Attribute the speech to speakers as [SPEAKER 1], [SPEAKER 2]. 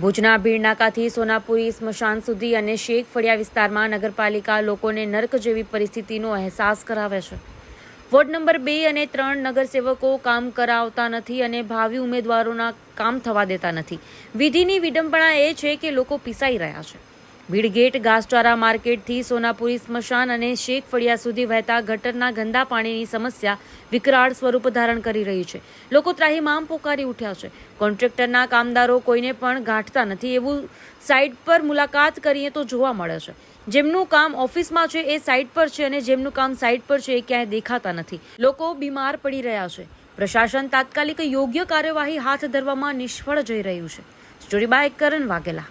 [SPEAKER 1] ભુજના ભીડનાકાથી સોનાપુરી, સ્મશાન સુધી અને શેખ ફળિયા વિસ્તારમાં નગરપાલિકા લોકોને નર્ક જેવી પરિસ્થિતિનો અહેસાસ કરાવે છે. વોર્ડ નંબર બે અને ત્રણ નગરસેવકો કામ કરાવતા નથી અને ભાવિ ઉમેદવારોના કામ થવા દેતા નથી. વિધિની વિડંબણા એ છે કે લોકો પીસાઈ રહ્યા છે. ભીડગેટ ઘાસચારા માર્કેટથી સોનાપુરી સ્મશાન અને શેખ ફળિયા સુધી વહેતા ગટરના ગંદા પાણીની સમસ્યા વિકરાળ સ્વરૂપ ધારણ કરી રહી છે. લોકો ત્રાહીમામ પોકારી ઉઠ્યા છે. કોન્ટ્રાક્ટરના કામદારો કોઈને પણ ગાંઠતા નથી. એવું સાઇટ પર મુલાકાત કરીએ તો જોવા મળે છે. જેમનું કામ ઓફિસમાં છે એ સાઇટ પર છે અને જેમનું કામ સાઇટ પર છે એ ક્યાંય દેખાતા નથી. લોકો બીમાર પડી રહ્યા છે. પ્રશાસન તાત્કાલિક યોગ્ય કાર્યવાહી હાથ ધરવામાં નિષ્ફળ જઈ રહ્યું છે. Story by Karan Vaghela.